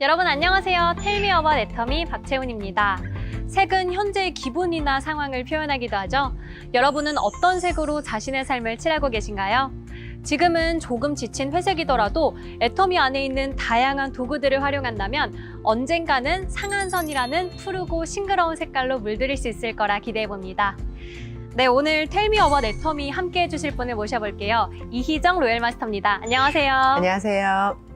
여러분 안녕하세요. 텔미 어바 애터미 박채훈입니다. 색은 현재의 기분이나 상황을 표현하기도 하죠. 여러분은 어떤 색으로 자신의 삶을 칠하고 계신가요? 지금은 조금 지친 회색이더라도 애터미 안에 있는 다양한 도구들을 활용한다면 언젠가는 상한선이라는 푸르고 싱그러운 색깔로 물들일 수 있을 거라 기대해 봅니다. 네, 오늘 텔미 어바 애터미 함께 해주실 분을 모셔볼게요. 이희정 로열 마스터입니다. 안녕하세요. 안녕하세요.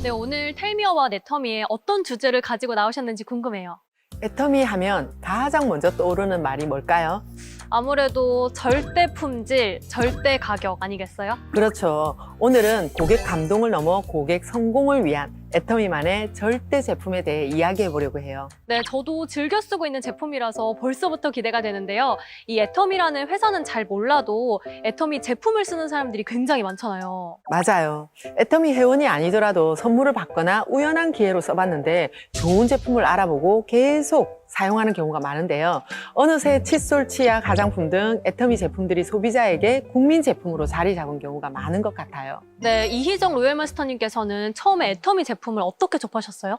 네, 오늘 텔미어와 네터미에 어떤 주제를 가지고 나오셨는지 궁금해요. 애터미 하면 가장 먼저 떠오르는 말이 뭘까요? 아무래도 절대 품질, 절대 가격 아니겠어요? 그렇죠. 오늘은 고객 감동을 넘어 고객 성공을 위한 애터미만의 절대 제품에 대해 이야기해 보려고 해요. 네, 저도 즐겨 쓰고 있는 제품이라서 벌써부터 기대가 되는데요. 이 애터미라는 회사는 잘 몰라도 애터미 제품을 쓰는 사람들이 굉장히 많잖아요. 맞아요. 애터미 회원이 아니더라도 선물을 받거나 우연한 기회로 써봤는데 좋은 제품을 알아보고 계속 사용하는 경우가 많은데요. 어느새 칫솔, 치약, 화장품 등 애터미 제품들이 소비자에게 국민 제품으로 자리 잡은 경우가 많은 것 같아요. 네, 이희정 로열마스터님께서는 처음에 애터미 제품을 어떻게 접하셨어요?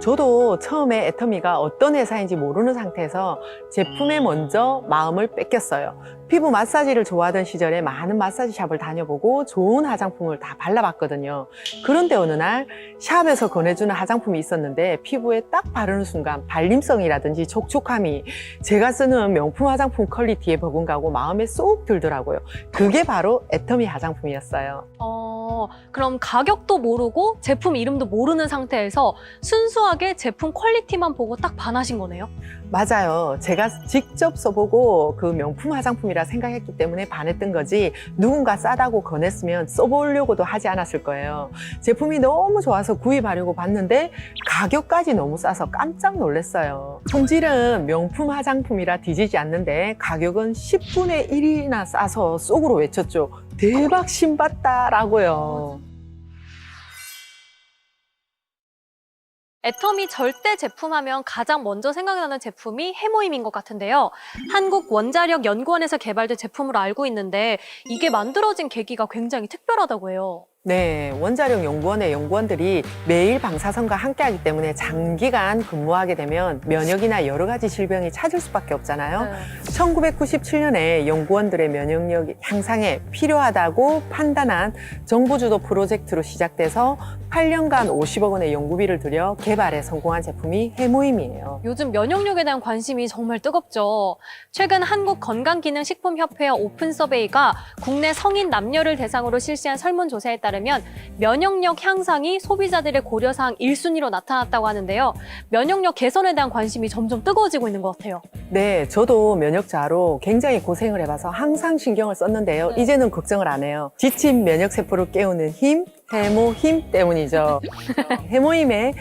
저도 처음에 애터미가 어떤 회사인지 모르는 상태에서 제품에 먼저 마음을 뺏겼어요. 피부 마사지를 좋아하던 시절에 많은 마사지 샵을 다녀보고 좋은 화장품을 다 발라봤거든요. 그런데 어느 날 샵에서 권해주는 화장품이 있었는데 피부에 딱 바르는 순간 발림성이라든지 촉촉함이 제가 쓰는 명품 화장품 퀄리티에 버금가고 마음에 쏙 들더라고요. 그게 바로 애터미 화장품이었어요. 어, 그럼 가격도 모르고 제품 이름도 모르는 상태에서 순수하게 제품 퀄리티만 보고 딱 반하신 거네요? 맞아요. 제가 직접 써보고 그 명품 화장품이 라 생각했기 때문에 반했던 거지 누군가 싸다고 권했으면 써보려고도 하지 않았을 거예요. 제품이 너무 좋아서 구입하려고 봤는데 가격까지 너무 싸서 깜짝 놀랐어요. 품질은 명품 화장품이라 뒤지지 않는데 가격은 10분의 1이나 싸서 쏙으로 외쳤죠. 대박 신봤다라고요. 애터미 절대 제품하면 가장 먼저 생각나는 제품이 해모임인 것 같은데요. 한국 원자력 연구원에서 개발된 제품으로 알고 있는데 이게 만들어진 계기가 굉장히 특별하다고 해요. 네, 원자력 연구원의 연구원들이 매일 방사선과 함께하기 때문에 장기간 근무하게 되면 면역이나 여러 가지 질병이 찾을 수밖에 없잖아요. 네. 1997년에 연구원들의 면역력 향상에 필요하다고 판단한 정부 주도 프로젝트로 시작돼서 8년간 50억 원의 연구비를 들여 개발에 성공한 제품이 해모임이에요. 요즘 면역력에 대한 관심이 정말 뜨겁죠. 최근 한국 건강기능식품협회와 오픈 서베이가 국내 성인 남녀를 대상으로 실시한 설문조사에 따 르면 면역력 향상이 소비자들의 고려사항 1순위로 나타났다고 하는데요. 면역력 개선에 대한 관심이 점점 뜨거워지고 있는 것 같아요. 네, 저도 면역자로 굉장히 고생을 해봐서 항상 신경을 썼는데요. 네. 이제는 걱정을 안 해요. 지친 면역세포를 깨우는 힘, 해모 힘 때문이죠. 해모임의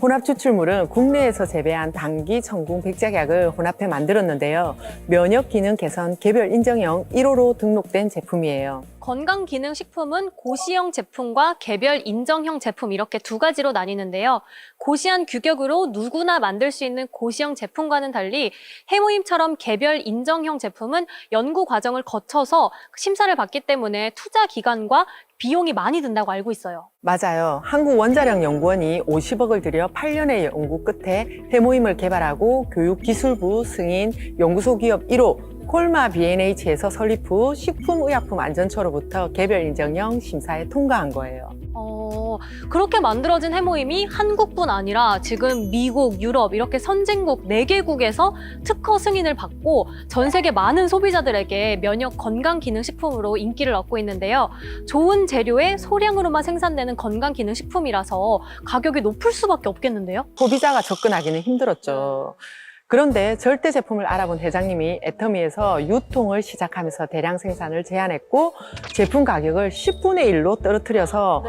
혼합 추출물은 국내에서 재배한 당기, 청궁, 백작약을 혼합해 만들었는데요. 면역 기능 개선 개별 인정형 1호로 등록된 제품이에요. 건강기능식품은 고시형 제품과 개별 인정형 제품 이렇게 두 가지로 나뉘는데요. 고시한 규격으로 누구나 만들 수 있는 고시형 제품과는 달리 해모임처럼 개별 인정형 제품은 연구 과정을 거쳐서 심사를 받기 때문에 투자 기간과 비용이 많이 든다고 알고 있어요. 맞아요. 한국원자력연구원이 50억을 들여 8년의 연구 끝에 해모임을 개발하고 교육기술부 승인 연구소 기업 1호 콜마 B&H에서 설립 후 식품의약품 안전처로부터 개별 인정형 심사에 통과한 거예요. 어, 그렇게 만들어진 해모임이 한국뿐 아니라 지금 미국, 유럽 이렇게 선진국 4개국에서 특허 승인을 받고 전 세계 많은 소비자들에게 면역 건강 기능 식품으로 인기를 얻고 있는데요. 좋은 재료에 소량으로만 생산되는 건강 기능 식품이라서 가격이 높을 수밖에 없겠는데요. 소비자가 접근하기는 힘들었죠. 그런데 절대 제품을 알아본 회장님이 애터미에서 유통을 시작하면서 대량 생산을 제한했고 제품 가격을 10분의 1로 떨어뜨려서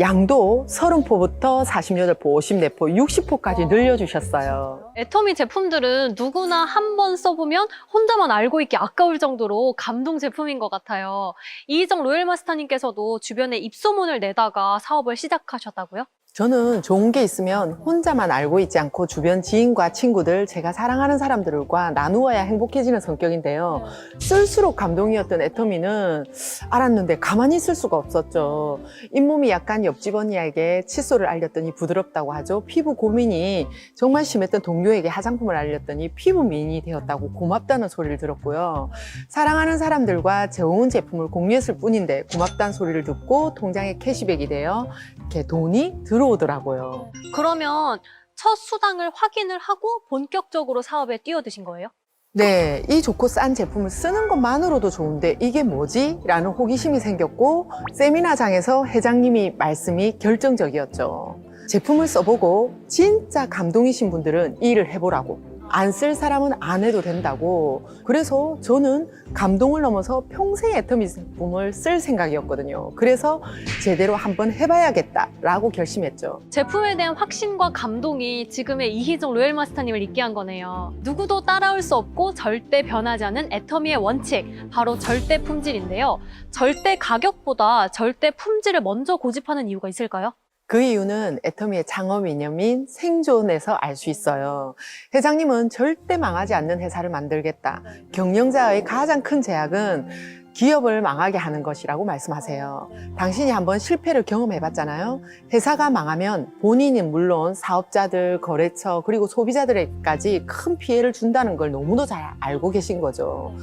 양도 30포부터 48포, 54포, 60포까지 늘려주셨어요. 애터미 제품들은 누구나 한 번 써보면 혼자만 알고 있기 아까울 정도로 감동 제품인 것 같아요. 이희정 로열마스터님께서도 주변에 입소문을 내다가 사업을 시작하셨다고요? 저는 좋은 게 있으면 혼자만 알고 있지 않고 주변 지인과 친구들, 제가 사랑하는 사람들과 나누어야 행복해지는 성격인데요. 쓸수록 감동이었던 애터미는 알았는데 가만히 있을 수가 없었죠. 잇몸이 약간 옆집 언니에게 칫솔을 알렸더니 부드럽다고 하죠. 피부 고민이 정말 심했던 동료에게 화장품을 알렸더니 피부 미인이 되었다고 고맙다는 소리를 들었고요. 사랑하는 사람들과 좋은 제품을 공유했을 뿐인데 고맙다는 소리를 듣고 통장에 캐시백이 되어 이렇게 돈이 들어오더라고요. 그러면 첫 수당을 확인을 하고 본격적으로 사업에 뛰어드신 거예요? 네, 이 좋고 싼 제품을 쓰는 것만으로도 좋은데 이게 뭐지? 라는 호기심이 생겼고 세미나장에서 회장님이 말씀이 결정적이었죠. 제품을 써보고 진짜 감동이신 분들은 이 일을 해보라고. 안 쓸 사람은 안 해도 된다고. 그래서 저는 감동을 넘어서 평생 애터미 제품을 쓸 생각이었거든요. 그래서 제대로 한번 해봐야겠다라고 결심했죠. 제품에 대한 확신과 감동이 지금의 이희정 로열 마스터님을 있게 한 거네요. 누구도 따라올 수 없고 절대 변하지 않는 애터미의 원칙, 바로 절대 품질인데요. 절대 가격보다 절대 품질을 먼저 고집하는 이유가 있을까요? 그 이유는 애터미의 창업 이념인 생존에서 알 수 있어요. 회장님은 절대 망하지 않는 회사를 만들겠다. 경영자의 가장 큰 제약은 기업을 망하게 하는 것이라고 말씀하세요. 당신이 한번 실패를 경험해 봤잖아요. 회사가 망하면 본인은 물론 사업자들, 거래처, 그리고 소비자들에게까지 큰 피해를 준다는 걸 너무도 잘 알고 계신 거죠.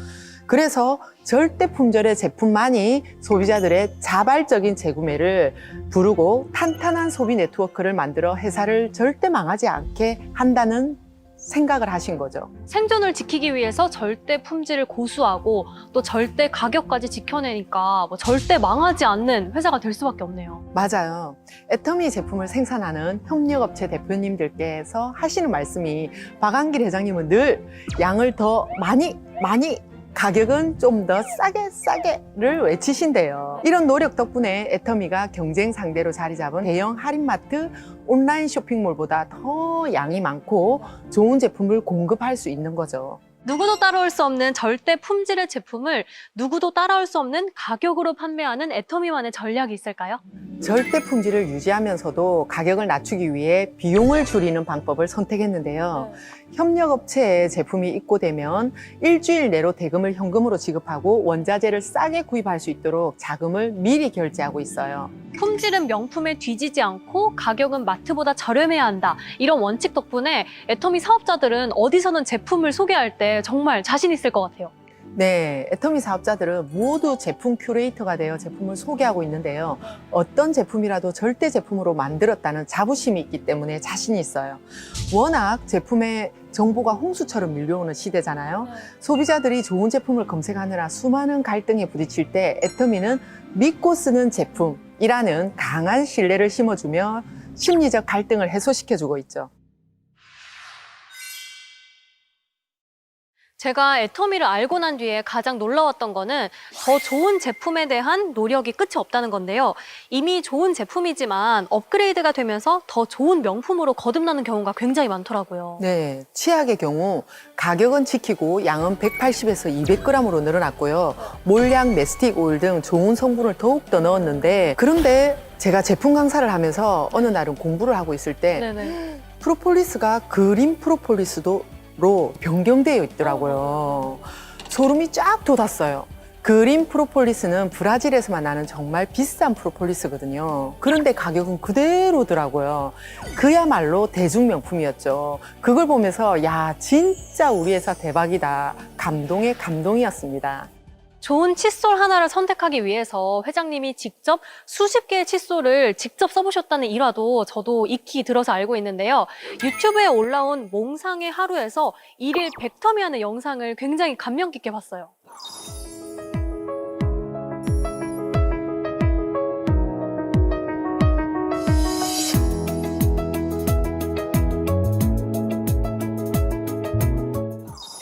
그래서 절대 품절의 제품만이 소비자들의 자발적인 재구매를 부르고 탄탄한 소비 네트워크를 만들어 회사를 절대 망하지 않게 한다는 생각을 하신 거죠. 생존을 지키기 위해서 절대 품질을 고수하고 또 절대 가격까지 지켜내니까 뭐 절대 망하지 않는 회사가 될 수밖에 없네요. 맞아요. 애터미 제품을 생산하는 협력업체 대표님들께서 하시는 말씀이 박한길 회장님은 늘 양을 더 많이 많이 가격은 좀 더 싸게 싸게를 외치신대요. 이런 노력 덕분에 애터미가 경쟁 상대로 자리 잡은 대형 할인마트 온라인 쇼핑몰보다 더 양이 많고 좋은 제품을 공급할 수 있는 거죠. 누구도 따라올 수 없는 절대 품질의 제품을 누구도 따라올 수 없는 가격으로 판매하는 애터미만의 전략이 있을까요? 절대 품질을 유지하면서도 가격을 낮추기 위해 비용을 줄이는 방법을 선택했는데요. 협력업체에 제품이 입고되면 일주일 내로 대금을 현금으로 지급하고 원자재를 싸게 구입할 수 있도록 자금을 미리 결제하고 있어요. 품질은 명품에 뒤지지 않고 가격은 마트보다 저렴해야 한다. 이런 원칙 덕분에 애터미 사업자들은 어디서는 제품을 소개할 때 정말 자신 있을 것 같아요. 네, 애터미 사업자들은 모두 제품 큐레이터가 되어 제품을 소개하고 있는데요. 어떤 제품이라도 절대 제품으로 만들었다는 자부심이 있기 때문에 자신이 있어요. 워낙 제품의 정보가 홍수처럼 밀려오는 시대잖아요. 소비자들이 좋은 제품을 검색하느라 수많은 갈등에 부딪힐 때 애터미는 믿고 쓰는 제품이라는 강한 신뢰를 심어주며 심리적 갈등을 해소시켜주고 있죠. 제가 애터미를 알고 난 뒤에 가장 놀라웠던 거는 더 좋은 제품에 대한 노력이 끝이 없다는 건데요. 이미 좋은 제품이지만 업그레이드가 되면서 더 좋은 명품으로 거듭나는 경우가 굉장히 많더라고요. 네, 치약의 경우 가격은 지키고 양은 180에서 200g으로 늘어났고요. 몰약, 메스틱 오일 등 좋은 성분을 더욱 더 넣었는데 그런데 제가 제품 강사를 하면서 어느 날은 공부를 하고 있을 때 네네. 프로폴리스가 그린 프로폴리스 로 변경되어 있더라고요. 소름이 쫙 돋았어요. 그린 프로폴리스는 브라질에서만 나는 정말 비싼 프로폴리스거든요. 그런데 가격은 그대로더라고요. 그야말로 대중명품이었죠. 그걸 보면서 야 진짜 우리 회사 대박이다. 감동의 감동이었습니다. 좋은 칫솔 하나를 선택하기 위해서 회장님이 직접 수십 개의 칫솔을 직접 써보셨다는 일화도 저도 익히 들어서 알고 있는데요. 유튜브에 올라온 몽상의 하루에서 일일 100텀이 하는 영상을 굉장히 감명 깊게 봤어요.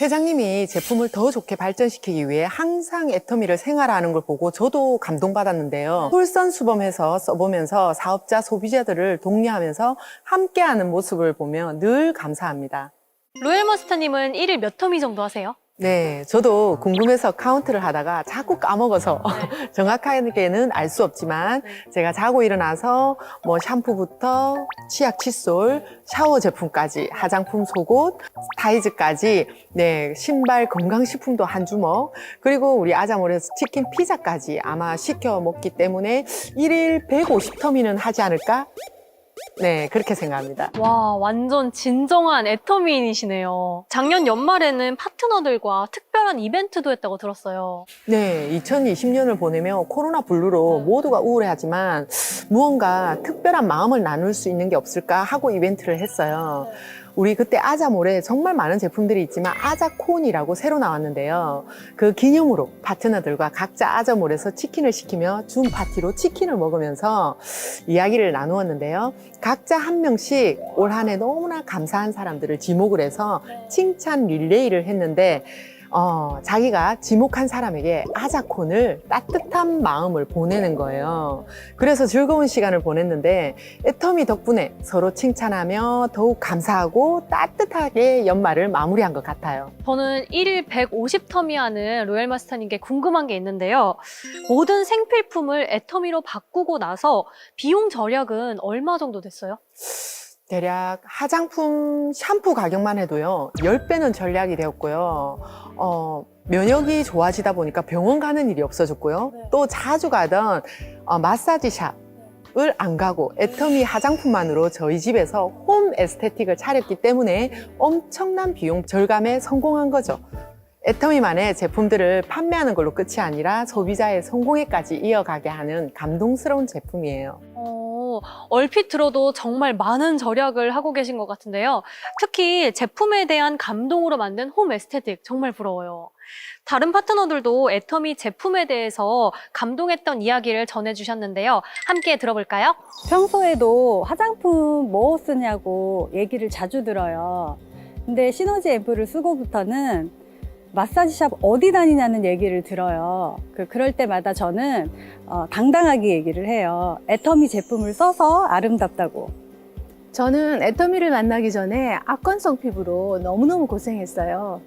회장님이 제품을 더 좋게 발전시키기 위해 항상 애터미를 생활하는 걸 보고 저도 감동받았는데요. 솔선수범해서 써보면서 사업자, 소비자들을 독려하면서 함께하는 모습을 보며 늘 감사합니다. 로얄마스터님은 일일 몇 텀이 정도 하세요? 네, 저도 궁금해서 카운트를 하다가 자꾸 까먹어서 정확하게는 알 수 없지만 제가 자고 일어나서 뭐 샴푸부터 치약 칫솔, 샤워 제품까지 화장품 속옷, 타이즈까지 네, 신발 건강식품도 한 주먹 그리고 우리 아자몰에서 치킨 피자까지 아마 시켜 먹기 때문에 일일 150터미는 하지 않을까? 네, 그렇게 생각합니다. 와, 완전 진정한 애터미인이시네요. 작년 연말에는 파트너들과 특별한 이벤트도 했다고 들었어요. 네, 2020년을 보내며 코로나 블루로 모두가 우울해하지만 무언가 특별한 마음을 나눌 수 있는 게 없을까 하고 이벤트를 했어요. 우리 그때 아자몰에 정말 많은 제품들이 있지만 아자콘이라고 새로 나왔는데요. 그 기념으로 파트너들과 각자 아자몰에서 치킨을 시키며 줌 파티로 치킨을 먹으면서 이야기를 나누었는데요. 각자 한 명씩 올 한 해 너무나 감사한 사람들을 지목을 해서 칭찬 릴레이를 했는데 어, 자기가 지목한 사람에게 아자콘을 따뜻한 마음을 보내는 거예요. 그래서 즐거운 시간을 보냈는데 애터미 덕분에 서로 칭찬하며 더욱 감사하고 따뜻하게 연말을 마무리한 것 같아요. 저는 1일 150터미 하는 로얄 마스터님께 궁금한 게 있는데요. 모든 생필품을 애터미로 바꾸고 나서 비용 절약은 얼마 정도 됐어요? 대략 화장품 샴푸 가격만 해도요, 10배는 전략이 되었고요. 어, 면역이 좋아지다 보니까 병원 가는 일이 없어졌고요. 네. 또 자주 가던 어, 마사지 샵을 안 가고 애터미 화장품만으로 저희 집에서 홈 에스테틱을 차렸기 때문에 엄청난 비용 절감에 성공한 거죠. 애터미만의 제품들을 판매하는 걸로 끝이 아니라 소비자의 성공에까지 이어가게 하는 감동스러운 제품이에요. 어, 얼핏 들어도 정말 많은 절약을 하고 계신 것 같은데요. 특히 제품에 대한 감동으로 만든 홈 에스테틱 정말 부러워요. 다른 파트너들도 애터미 제품에 대해서 감동했던 이야기를 전해주셨는데요. 함께 들어볼까요? 평소에도 화장품 뭐 쓰냐고 얘기를 자주 들어요. 근데 시너지 앰플을 쓰고부터는 마사지샵 어디 다니냐는 얘기를 들어요. 그, 그럴 때마다 저는 어, 당당하게 얘기를 해요. 애터미 제품을 써서 아름답다고. 저는 애터미를 만나기 전에 악건성 피부로 너무너무 고생했어요.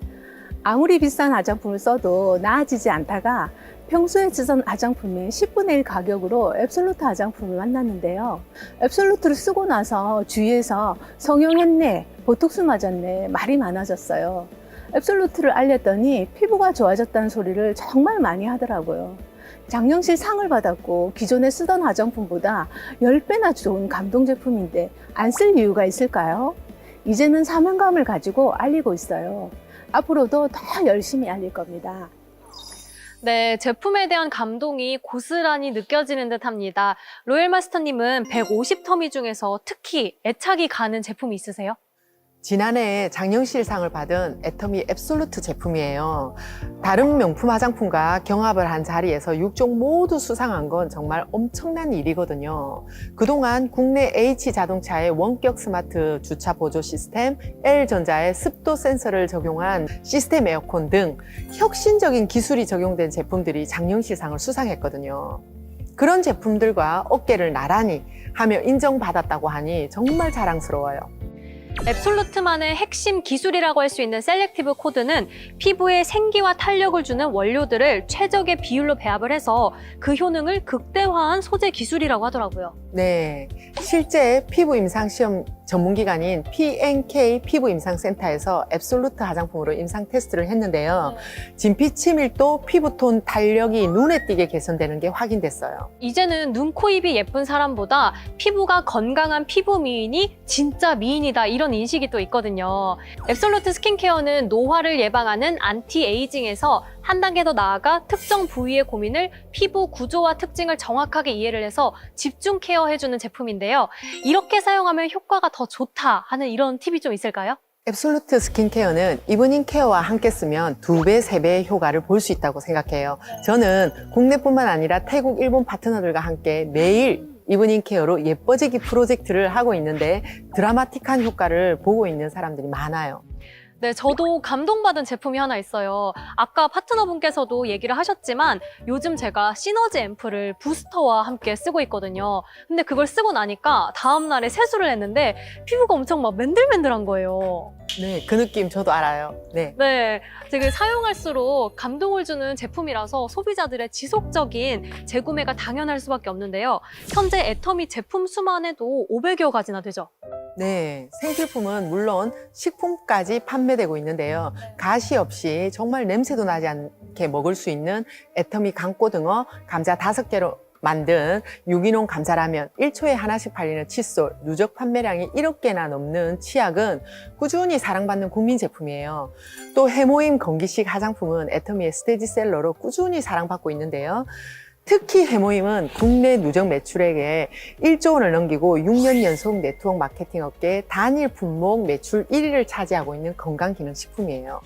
아무리 비싼 화장품을 써도 나아지지 않다가 평소에 쓰던 화장품의 10분의 1 가격으로 앱솔루트 화장품을 만났는데요. 앱솔루트를 쓰고 나서 주위에서 성형했네, 보톡스 맞았네 말이 많아졌어요. 앱솔루트를 알렸더니 피부가 좋아졌다는 소리를 정말 많이 하더라고요. 장영실 상을 받았고 기존에 쓰던 화장품보다 10배나 좋은 감동 제품인데 안 쓸 이유가 있을까요? 이제는 사명감을 가지고 알리고 있어요. 앞으로도 더 열심히 알릴 겁니다. 네, 제품에 대한 감동이 고스란히 느껴지는 듯 합니다. 로얄 마스터님은 150 터미 중에서 특히 애착이 가는 제품이 있으세요? 지난해 장영실상을 받은 애터미 앱솔루트 제품이에요. 다른 명품 화장품과 경합을 한 자리에서 6종 모두 수상한 건 정말 엄청난 일이거든요. 그동안 국내 H자동차의 원격 스마트 주차 보조 시스템, L전자의 습도 센서를 적용한 시스템 에어컨 등 혁신적인 기술이 적용된 제품들이 장영실상을 수상했거든요. 그런 제품들과 어깨를 나란히 하며 인정받았다고 하니 정말 자랑스러워요. 앱솔루트만의 핵심 기술이라고 할 수 있는 셀렉티브 코드는 피부에 생기와 탄력을 주는 원료들을 최적의 비율로 배합을 해서 그 효능을 극대화한 소재 기술이라고 하더라고요. 네. 실제 피부 임상 시험 전문기관인 PNK 피부 임상센터에서 앱솔루트 화장품으로 임상 테스트를 했는데요. 진피 치밀도, 피부톤 탄력이 눈에 띄게 개선되는 게 확인됐어요. 이제는 눈, 코, 입이 예쁜 사람보다 피부가 건강한 피부 미인이 진짜 미인이다 이런 인식이 또 있거든요. 앱솔루트 스킨케어는 노화를 예방하는 안티 에이징에서 한 단계 더 나아가 특정 부위의 고민을 피부 구조와 특징을 정확하게 이해를 해서 집중 케어해주는 제품인데요. 이렇게 사용하면 효과가 더 좋다 하는 이런 팁이 좀 있을까요? 앱솔루트 스킨케어는 이브닝 케어와 함께 쓰면 두 배, 세 배의 효과를 볼 수 있다고 생각해요. 저는 국내뿐만 아니라 태국, 일본 파트너들과 함께 매일 이브닝 케어로 예뻐지기 프로젝트를 하고 있는데 드라마틱한 효과를 보고 있는 사람들이 많아요. 네, 저도 감동받은 제품이 하나 있어요. 아까 파트너분께서도 얘기를 하셨지만 요즘 제가 시너지 앰플을 부스터와 함께 쓰고 있거든요. 근데 그걸 쓰고 나니까 다음날에 세수를 했는데 피부가 엄청 막 맨들맨들한 거예요. 네, 그 느낌 저도 알아요. 네. 네, 되게 사용할수록 감동을 주는 제품이라서 소비자들의 지속적인 재구매가 당연할 수밖에 없는데요. 현재 애터미 제품 수만 해도 500여 가지나 되죠. 네, 생필품은 물론 식품까지 판매되고 있는데요. 가시 없이 정말 냄새도 나지 않게 먹을 수 있는 애터미 강고등어 감자 다섯 개로 만든 유기농 감자라면 1초에 하나씩 팔리는 칫솔, 누적 판매량이 1억 개나 넘는 치약은 꾸준히 사랑받는 국민 제품이에요. 또 해모임 건기식 화장품은 애터미의 스테디셀러로 꾸준히 사랑받고 있는데요. 특히 해모임은 국내 누적 매출액의 1조 원을 넘기고 6년 연속 네트워크 마케팅 업계 단일 품목 매출 1위를 차지하고 있는 건강기능식품이에요.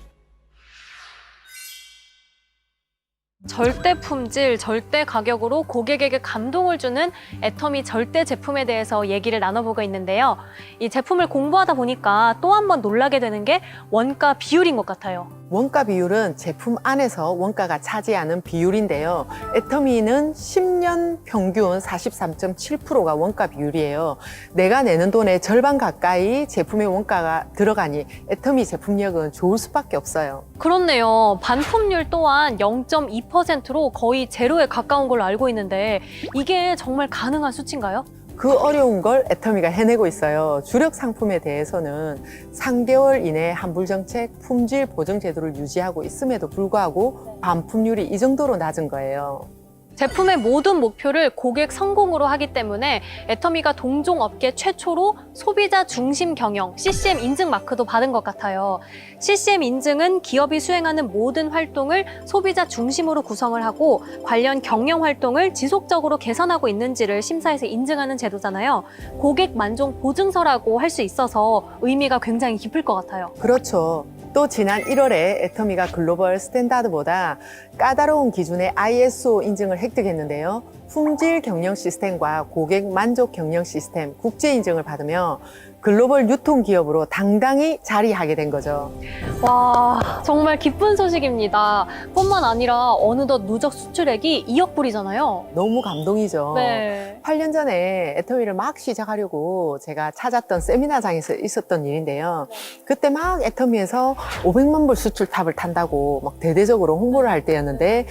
절대 품질, 절대 가격으로 고객에게 감동을 주는 애터미 절대 제품에 대해서 얘기를 나눠보고 있는데요. 이 제품을 공부하다 보니까 또 한 번 놀라게 되는 게 원가 비율인 것 같아요. 원가 비율은 제품 안에서 원가가 차지하는 비율인데요. 애터미는 10년 평균 43.7%가 원가 비율이에요. 내가 내는 돈의 절반 가까이 제품의 원가가 들어가니 애터미 제품력은 좋을 수밖에 없어요. 그렇네요. 반품률 또한 0.2%로 거의 제로에 가까운 걸로 알고 있는데 이게 정말 가능한 수치인가요? 그 어려운 걸 애터미가 해내고 있어요. 주력 상품에 대해서는 3개월 이내 환불 정책, 품질 보증 제도를 유지하고 있음에도 불구하고 반품률이 이 정도로 낮은 거예요. 제품의 모든 목표를 고객 성공으로 하기 때문에 애터미가 동종 업계 최초로 소비자 중심 경영 CCM 인증 마크도 받은 것 같아요. CCM 인증은 기업이 수행하는 모든 활동을 소비자 중심으로 구성을 하고 관련 경영 활동을 지속적으로 개선하고 있는지를 심사해서 인증하는 제도잖아요. 고객 만족 보증서라고 할 수 있어서 의미가 굉장히 깊을 것 같아요. 그렇죠. 또 지난 1월에 애터미가 글로벌 스탠다드보다 까다로운 기준의 ISO 인증을 획득했는데요. 품질 경영 시스템과 고객 만족 경영 시스템 국제 인증을 받으며 글로벌 유통 기업으로 당당히 자리하게 된 거죠. 와, 정말 기쁜 소식입니다. 뿐만 아니라 어느덧 누적 수출액이 2억 불이잖아요. 너무 감동이죠. 네. 8년 전에 애터미를 막 시작하려고 제가 찾았던 세미나장에서 있었던 일인데요. 그때 막 애터미에서 500만 불 수출탑을 탄다고 막 대대적으로 홍보를 할 때였는데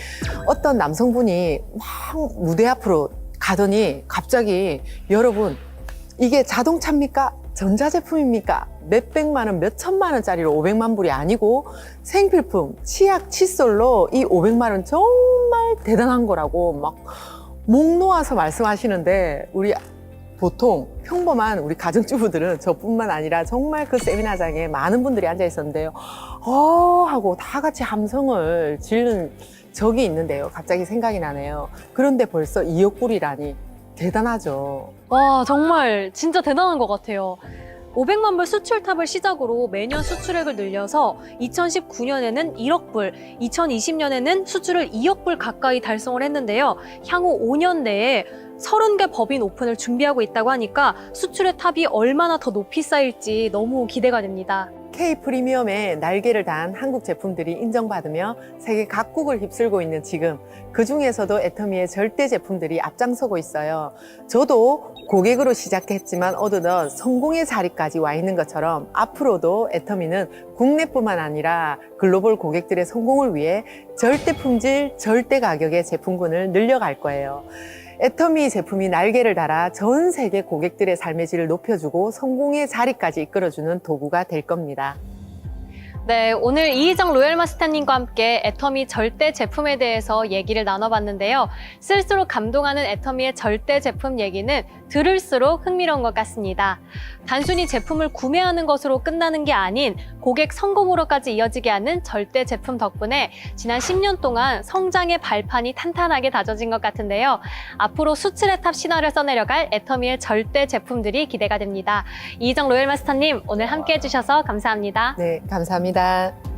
어떤 남성분이 막 무대 앞으로 가더니 갑자기 여러분 이게 자동차입니까? 전자제품입니까? 몇백만 원, 몇천만 원짜리로 500만 불이 아니고 생필품, 치약, 칫솔로 이 500만 원 정말 대단한 거라고 막 목 놓아서 말씀하시는데 우리 보통 평범한 우리 가정주부들은 저뿐만 아니라 정말 그 세미나장에 많은 분들이 앉아 있었는데요. 어 하고 다 같이 함성을 지르는 적이 있는데요. 갑자기 생각이 나네요. 그런데 벌써 2억 불이라니 대단하죠. 와, 정말 진짜 대단한 것 같아요. 500만 불 수출탑을 시작으로 매년 수출액을 늘려서 2019년에는 1억 불, 2020년에는 수출을 2억 불 가까이 달성을 했는데요. 향후 5년 내에 30개 법인 오픈을 준비하고 있다고 하니까 수출의 탑이 얼마나 더 높이 쌓일지 너무 기대가 됩니다. K 프리미엄의 날개를 단 한국 제품들이 인정받으며 세계 각국을 휩쓸고 있는 지금 그 중에서도 애터미의 절대 제품들이 앞장서고 있어요. 저도 고객으로 시작했지만 어느덧 성공의 자리까지 와 있는 것처럼 앞으로도 애터미는 국내뿐만 아니라 글로벌 고객들의 성공을 위해 절대 품질, 절대 가격의 제품군을 늘려갈 거예요. 애터미 제품이 날개를 달아 전 세계 고객들의 삶의 질을 높여주고 성공의 자리까지 이끌어주는 도구가 될 겁니다. 네, 오늘 이희정 로열 마스터님과 함께 애터미 절대 제품에 대해서 얘기를 나눠봤는데요. 쓸수록 감동하는 애터미의 절대 제품 얘기는 들을수록 흥미로운 것 같습니다. 단순히 제품을 구매하는 것으로 끝나는 게 아닌 고객 성공으로까지 이어지게 하는 절대 제품 덕분에 지난 10년 동안 성장의 발판이 탄탄하게 다져진 것 같은데요. 앞으로 수출의 탑 신화를 써내려갈 애터미의 절대 제품들이 기대가 됩니다. 이희정 로열 마스터님, 오늘 함께 해주셔서 감사합니다. 네, 감사합니다.